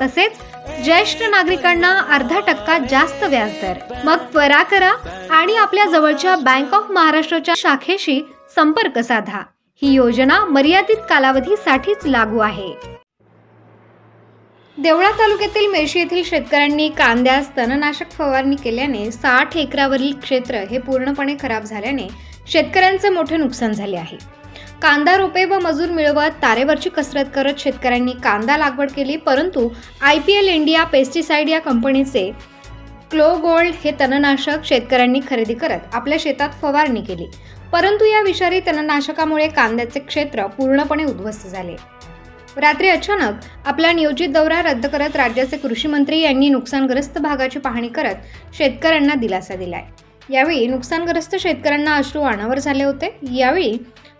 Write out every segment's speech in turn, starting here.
तसेच ज्येष्ठ नागरिकांना अर्धा टक्का जास्त व्याजदर. मग त्वरा करा आणि आपल्या जवळच्या बँक ऑफ महाराष्ट्राच्या शाखेशी संपर्क साधा. ही योजना मर्यादित कालावधीसाठीच लागू आहे. देवळा तालुक्यातील मेशी येथील शेतकऱ्यांनी कांद्यास तणनाशक फवारणी केल्याने साठ एकरावरील क्षेत्र हे पूर्णपणे खराब झाल्याने शेतकऱ्यांचे मोठे नुकसान झाले आहे. कांदा रोपे व मजूर मिळवत तारेवरची कसरत करत शेतकऱ्यांनी कांदा लागवड केली परंतु I P L India pesticide या कंपनीचे क्लो गोल्ड हे तणनाशक शेतकऱ्यांनी खरेदी करत आपल्या शेतात फवारणी केली. परंतु या विषारी तणनाशकामुळे कांद्याचे क्षेत्र पूर्णपणे उद्ध्वस्त झाले. रात्री अचानक आपला नियोजित दौरा रद्द करत राज्याचे कृषी मंत्री यांनी नुकसानग्रस्त भागाची पाहणी करत शेतकऱ्यांना दिलासा दिलाय. यावेळी नुकसानग्रस्त शेतकऱ्यांना अश्रू अनावर झाले होते. यावेळी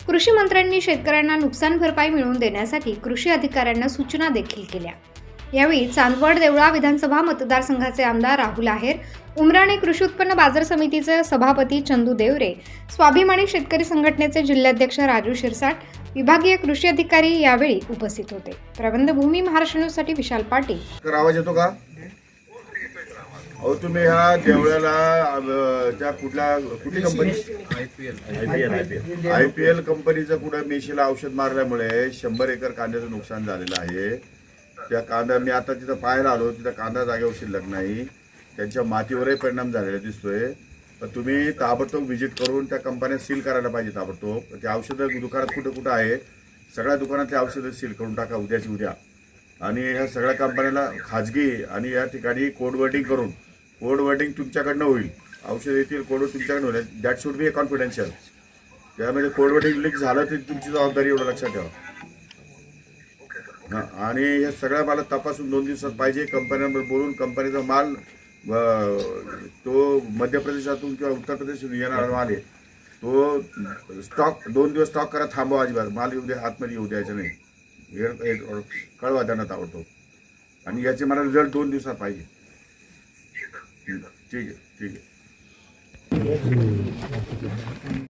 कृषी मंत्र्यांनी शेतकऱ्यांना नुकसान भरपाई मिळवून देण्यासाठी कृषी अधिकाऱ्यांना सूचना देखील केल्या. यावेळी चांदवड देवळा विधानसभा मतदारसंघाचे आमदार राहुल आहेर उमराणे कृषी उत्पन्न बाजार समितीचे सभापती चंदू देवरे स्वाभिमानी शेतकरी संघटनेचे जिल्हाध्यक्ष राजू शिरसाट विभागीय कृषी अधिकारी यावेळी उपस्थित होते. प्रबंधभूमी महाराष्ट्र न्यूजसाठी विशाल पाटील. आवाज येतो का? अहो तुम्ही ह्या देवळ्याला त्या कुठल्या कुठली कंपनी आय पी एल कंपनीचं कुठं मेशीला औषध मारल्यामुळे शंभर एकर कांद्याचं नुकसान झालेलं आहे. त्या कांदा मी आता तिथं पाहायला आलो तिथं कांदा जागेवर शिल्लक नाही. त्यांच्या मातीवरही परिणाम झालेला दिसतोय. तर तुम्ही ताबडतोब व्हिजिट करून त्या कंपन्या सील करायला पाहिजे ताबडतोब. ते औषधं दुकानात कुठं कुठं आहे? सगळ्या दुकानातले औषधं सील करून टाका उद्याची उद्या. आणि ह्या सगळ्या कंपन्याला खाजगी आणि या ठिकाणी कोड करून कोड वर्डिंग तुमच्याकडनं होईल. औषध येतील कोड तुमच्याकडनं होईल. That should be a confidential त्यामध्ये कोड वर्डिंग लीक झालं तर तुमची जबाबदारी एवढं लक्षात ठेवा. हां आणि या सगळ्या मला तपासून दोन दिवसात पाहिजे. कंपन्यांवर बोलून कंपनीचा माल तो मध्य प्रदेशातून किंवा उत्तर प्रदेशातून येणारा माल आहे. तो स्टॉक दोन दिवस स्टॉक करा थांबवा अजिबात. माल येऊ द्या आतमध्ये येऊ द्यायचं नाही. हे- कळवा त्यांना आवडतो आणि याचे मला रिझल्ट दोन दिवसात पाहिजे. ठीक आहे ठीक आहे